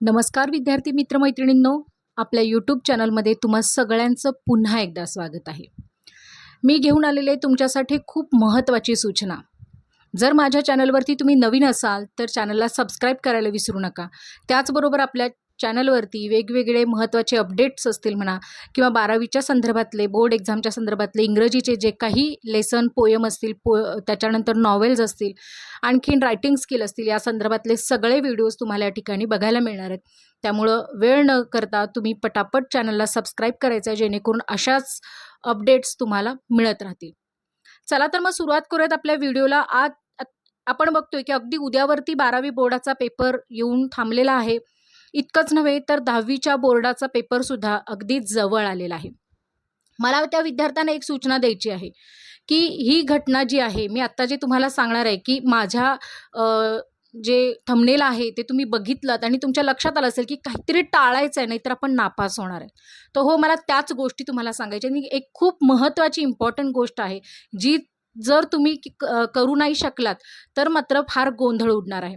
नमस्कार विद्यार्थी मित्रमैत्रिणींनो आपल्या यूट्यूब चॅनलमध्ये तुम्हा सगळ्यांचं पुन्हा एकदा स्वागत आहे. मी घेऊन आलेले तुमच्यासाठी खूप महत्त्वाची सूचना. जर माझ्या चॅनलवरती तुम्ही नवीन असाल तर चॅनलला सबस्क्राईब करायला विसरू नका. त्याचबरोबर आपल्या चॅनलवरती वेगवेगळे महत्त्वाचे अपडेट्स असतील म्हणा किंवा बारावीच्या संदर्भातले बोर्ड एक्झामच्या संदर्भातले इंग्रजीचे जे काही लेसन पोयम असतील पो त्याच्यानंतर नॉवेल्स असतील आणखीन रायटिंग स्किल असतील या संदर्भातले सगळे व्हिडिओज तुम्हाला या ठिकाणी बघायला मिळणार आहेत. त्यामुळं वेळ न करता तुम्ही पटापट चॅनलला सबस्क्राईब करायचं आहे जेणेकरून अशाच अपडेट्स तुम्हाला मिळत राहतील. चला तर मग सुरुवात करूयात आपल्या व्हिडिओला आज आपण बघतोय की अगदी उद्यावरती बारावी बोर्डाचा पेपर येऊन थांबलेला आहे. इतकंच नव्हे तर दहावीच्या बोर्डाचा पेपरसुद्धा अगदी जवळ आलेला आहे. मला त्या विद्यार्थ्यांना एक सूचना द्यायची आहे की ही घटना जी आहे मी आत्ता जे तुम्हाला सांगणार आहे की माझ्या जे थंबनेल आहे ते तुम्ही बघितलं आणि तुमच्या लक्षात आलं असेल की काहीतरी टाळायचं आहे नाहीतर आपण नापास होणार आहे. तर हो मला त्याच गोष्टी तुम्हाला सांगायच्या आणि एक खूप महत्त्वाची इम्पॉर्टंट गोष्ट आहे जी जर तुम्ही क- करू नाही शकलात तर मात्र फार गोंधळ उडणार आहे.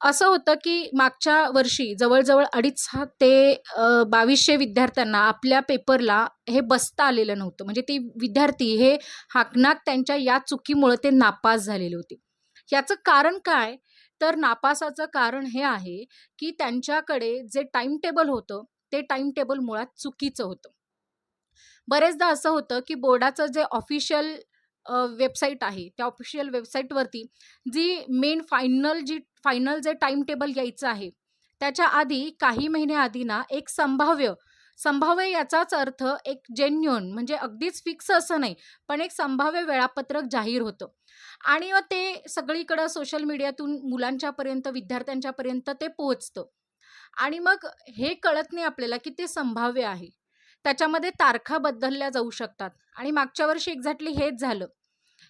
असं होतं की मागच्या वर्षी जवळजवळ अडीच ते बावीसशे विद्यार्थ्यांना आपल्या पेपरला हे बसता आलेलं नव्हतं. म्हणजे ते विद्यार्थी हे हाकनाक त्यांच्या या चुकीमुळे ते नापास झालेले होते. याचं कारण काय? तर नापासाचं कारण हे आहे की त्यांच्याकडे जे टाईम टेबल होतं ते टाईम टेबल मुळात चुकीचं होतं. बरेचदा असं होतं की बोर्डाचं जे ऑफिशियल वेबसाईट आहे त्या ऑफिशियल वेबसाईटवरती जी मेन फायनल जी फायनल जे टाइम टेबल यायचं आहे त्याच्या आधी काही महिन्याआधी ना एक संभाव्य संभाव्य याचाच अर्थ एक जेन्युन म्हणजे अगदीच फिक्स असं नाही पण एक संभाव्य वेळापत्रक जाहीर होतं. आणि मग ते सगळीकडं सोशल मीडियातून मुलांच्यापर्यंत विद्यार्थ्यांच्यापर्यंत ते पोहोचतं. आणि मग हे कळत नाही आपल्याला की ते संभाव्य आहे. त्याच्यामध्ये तारखा बदलल्या जाऊ शकतात. आणि मागच्या वर्षी एक्झॅक्टली हेच झालं.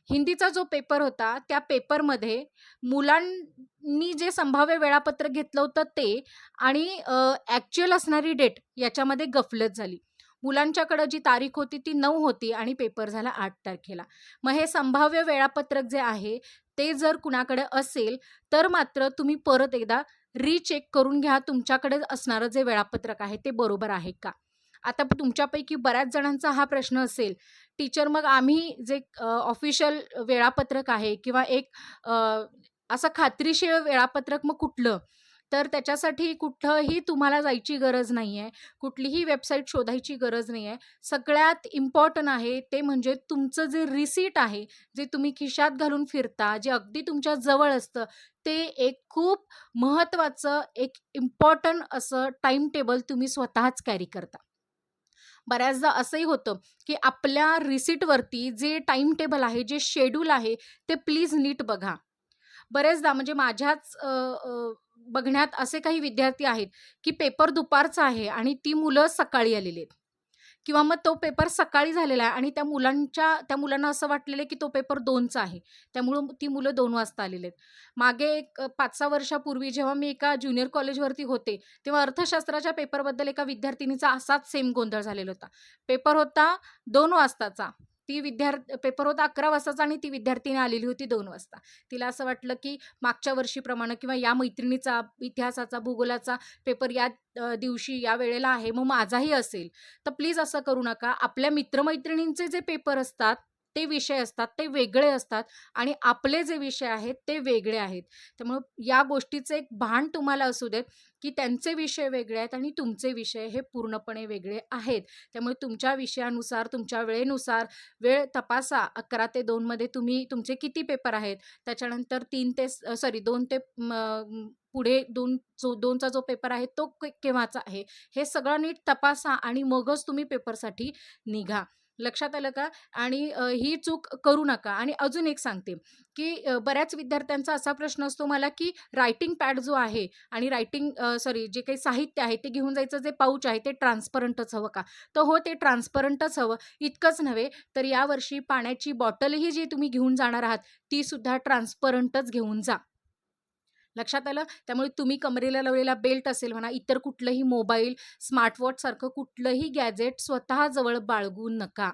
हिंदीचा जो पेपर होता त्या पेपरमध्ये मुलांनी जे संभाव्य वेळापत्रक घेतलं होतं ते आणि ॲक्च्युअल असणारी डेट याच्यामध्ये गफलत झाली. मुलांच्याकडं जी तारीख होती ती नऊ होती आणि पेपर झाला आठ तारखेला. मग हे संभाव्य वेळापत्रक जे आहे ते जर कुणाकडे असेल तर मात्र तुम्ही परत एकदा रीचेक करून घ्या तुमच्याकडे असणारं जे वेळापत्रक आहे ते बरोबर आहे का? आता तुमच्यापैकी बऱ्याच जणांचा हा प्रश्न असेल. टीचर मग आम्ही जे ऑफिशियल वेळापत्रक आहे किंवा एक असं खात्रीशीर वेळापत्रक मग कुठलं? तर त्याच्यासाठी कुठंही तुम्हाला जायची गरज नाही आहे कुठलीही वेबसाईट शोधायची गरज नाही आहे सगळ्यात इम्पॉर्टंट आहे ते म्हणजे तुमचं जे रिसीट आहे जे तुम्ही खिशात घालून फिरता जे अगदी तुमच्या जवळ असतं ते एक खूप महत्त्वाचं एक इम्पॉर्टंट असं टाईम टेबल तुम्ही स्वतःच कॅरी करता. बऱ्याचदा असंही होतं की आपल्या रिसिटवरती जे टाईम टेबल आहे जे शेड्यूल आहे ते प्लीज नीट बघा. बरेचदा म्हणजे माझ्याच बघण्यात असे काही विद्यार्थी आहेत की पेपर दुपारचा आहे आणि ती मुलं सकाळी आलेली आहेत. किंवा मग तो पेपर सकाळी झालेला आहे आणि त्या मुलांच्या त्या मुलांना असं वाटलेलं आहे की तो पेपर दोनचा आहे. त्यामुळं ती मुलं दोन वाजता आलेले आहेत. मागे एक पाच सहा वर्षापूर्वी जेव्हा मी एका ज्युनियर कॉलेजवरती होते तेव्हा अर्थशास्त्राच्या पेपरबद्दल एका विद्यार्थिनीचा असाच सेम गोंधळ झालेला होता. पेपर होता दोन वाजताचा. ती विद्यार्थी पेपर होता अकरा वाजताचा आणि ती विद्यार्थीने आलेली होती दोन वाजता. तिला असं वाटलं की मागच्या वर्षीप्रमाणे किंवा या मैत्रिणीचा इतिहासाचा भूगोलाचा पेपर या दिवशी या वेळेला आहे मग माझाही असेल. तर प्लीज असं करू नका. आपल्या मित्रमैत्रिणींचे जे पेपर असतात ते विषय असतात ते वेगळे असतात आणि आपले जे विषय आहेत ते वेगळे आहेत. त्यामुळं या गोष्टीचं एक भान तुम्हाला असू देत की त्यांचे विषय वेगळे आहेत आणि तुमचे विषय हे पूर्णपणे वेगळे आहेत. त्यामुळे तुमच्या विषयानुसार तुमच्या वेळेनुसार वेळ तपासा. अकरा ते दोनमध्ये तुम्ही तुमचे किती पेपर आहेत? त्याच्यानंतर तीन ते सॉरी दोन ते पुढे दोन जो दोनचा जो पेपर आहे तो के- केव्हाचा आहे? हे सगळं नीट तपासा आणि मगच तुम्ही पेपरसाठी निघा. लक्षात आलं का? आणि ही चूक करू नका. आणि अजून एक सांगते की बऱ्याच विद्यार्थ्यांचा असा प्रश्न असतो मला की रायटिंग पॅड जो आहे आणि रायटिंग सॉरी जे काही साहित्य आहे ते घेऊन जायचं जे पाऊच आहे ते ट्रान्सपरंटच हवं का? तर हो ते ट्रान्सपरंटच हवं. इतकंच नव्हे तर यावर्षी पाण्याची बॉटलही जी तुम्ही घेऊन जाणार आहात ती सुद्धा ट्रान्सपरंटच घेऊन जा. लक्षात आलं? त्यामुळे तुम्ही कमरेला लावलेला बेल्ट असेल म्हणा इतर कुठलंही मोबाईल स्मार्टवॉचसारखं कुठलंही गॅजेट स्वतः जवळ बाळगू नका.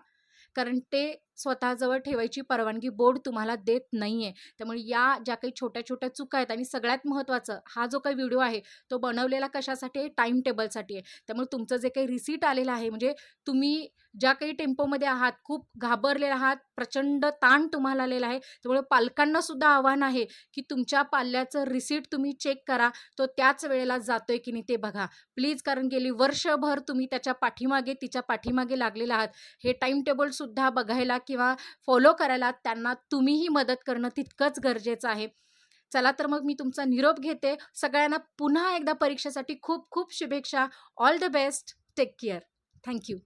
कारण ते स्वतःजवळ ठेवायची परवानगी बोर्ड तुम्हाला देत नाही आहे त्यामुळे या ज्या काही छोट्या छोट्या चुका आहेत आणि सगळ्यात महत्त्वाचं हा जो काही व्हिडिओ आहे तो बनवलेला कशासाठी आहे? टाईम टेबलसाठी आहे. त्यामुळे तुमचं जे काही रिसीट आलेलं आहे म्हणजे तुम्ही ज्या काही टेम्पोमध्ये आहात खूप घाबरलेला आहात प्रचंड ताण तुम्हाला आलेला आहे त्यामुळे पालकांना सुद्धा आव्हान आहे की तुमच्या पाल्याचं रिसीट तुम्ही चेक करा तो त्याच वेळेला जातोय की नाही ते बघा. प्लीज कारण गेली वर्षभर तुम्ही त्याच्या पाठीमागे तिच्या पाठीमागे लागलेला आहात. हे टाईम टेबलसुद्धा बघायला किंवा फॉलो करायला त्यांना तुम्हीही मदत करणं तितकंच गरजेचं आहे. चला तर मग मी तुमचा निरोप घेते. सगळ्यांना पुन्हा एकदा परीक्षेसाठी खूप खूप शुभेच्छा. All the best take care thank you